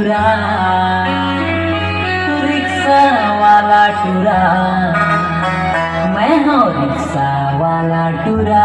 शिवरा rickshaw वाला टुरा मैं हो रिक्शा वाला टुरा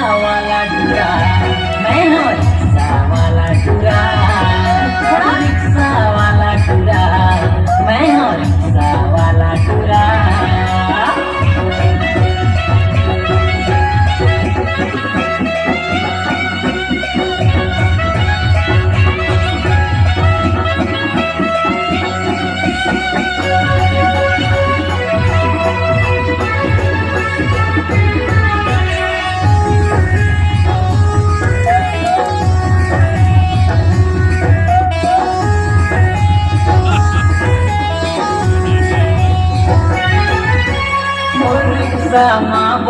wala dura mai hoy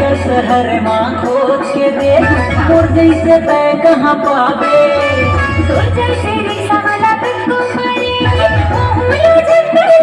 शहर माँ खोज के देख मुर जैसे तय कहाँ पावे तो जैसे